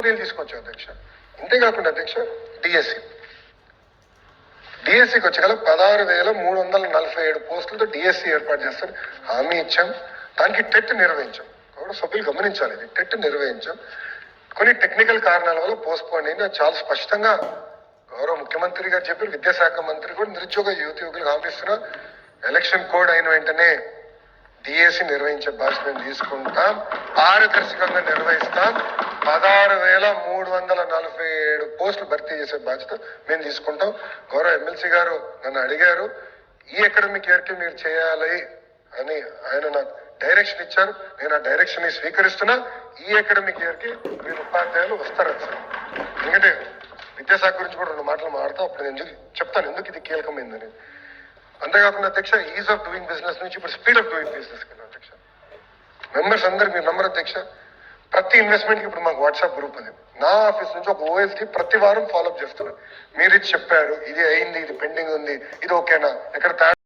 చర్యలు తీసుకొచ్చాం అధ్యక్ష? అంతేకాకుండా అధ్యక్ష డిఎస్సి డిఎస్సికి వచ్చేగల పదహారు వేల మూడు వందల నలభై ఏడు పోస్టులతో డిఎస్సి ఏర్పాటు చేస్తాను హామీ ఇచ్చాం. దానికి టెట్ నిర్వహించాం. కాబట్టి సభ్యులు గమనించాలి ఇది టెట్ నిర్వహించాం. కొన్ని టెక్నికల్ కారణాల వల్ల పోస్ట్పోన్ అయింది. చాలా స్పష్టంగా గౌరవ ముఖ్యమంత్రి గారు చెప్పారు. విద్యాశాఖ మంత్రి కూడా నిరుద్యోగ యువతి యువకులకు ఎలక్షన్ కోడ్ అయిన వెంటనే డిఎస్సి నిర్వహించే బాధ్యత తీసుకుంటాం. పారదర్శకంగా నిర్వహిస్తాం. పదహారు మూడు వందల నలభై ఏడు పోస్టులు భర్తీ చేసే బాధ్యత మేము తీసుకుంటాం. గౌరవ ఎమ్మెల్సీ గారు నన్ను అడిగారు ఈ అకాడమిక్ ఇయర్కి మీరు చేయాలి అని ఆయన నాకు డైరెక్షన్ ఇచ్చారు. నేను ఆ డైరెక్షన్ని స్వీకరిస్తున్నా. ఈ అకాడమిక్ ఇయర్కి మీరు ఉపాధ్యాయులు వస్తారు సార్? ఎందుకంటే విద్యాశాఖ గురించి కూడా రెండు మాటలు మాడతాం అప్పుడు నేను చెప్తాను ఎందుకు ఇది కీలకమైందని. అంతేకాకుండా అధ్యక్ష ఈజ్ ఆఫ్ డూయింగ్ బిజినెస్ నుంచి ఇప్పుడు స్పీడ్ ఆఫ్ డూయింగ్ బిజినెస్ కింద అధ్యక్ష. మెంబర్స్ అందరు మీరు నంబర్ అధ్యక్ష. ప్రతి ఇన్వెస్ట్మెంట్కి ఇప్పుడు మాకు వాట్సాప్ గ్రూప్ ఉంది. నా ఆఫీస్ నుంచి ఒక ఓఎస్డి ప్రతి వారం ఫాలోఅప్ చేస్తున్నారు మీరు ఇది చెప్పారు ఇది అయింది ఇది పెండింగ్ ఉంది ఇది ఓకేనా ఎక్కడ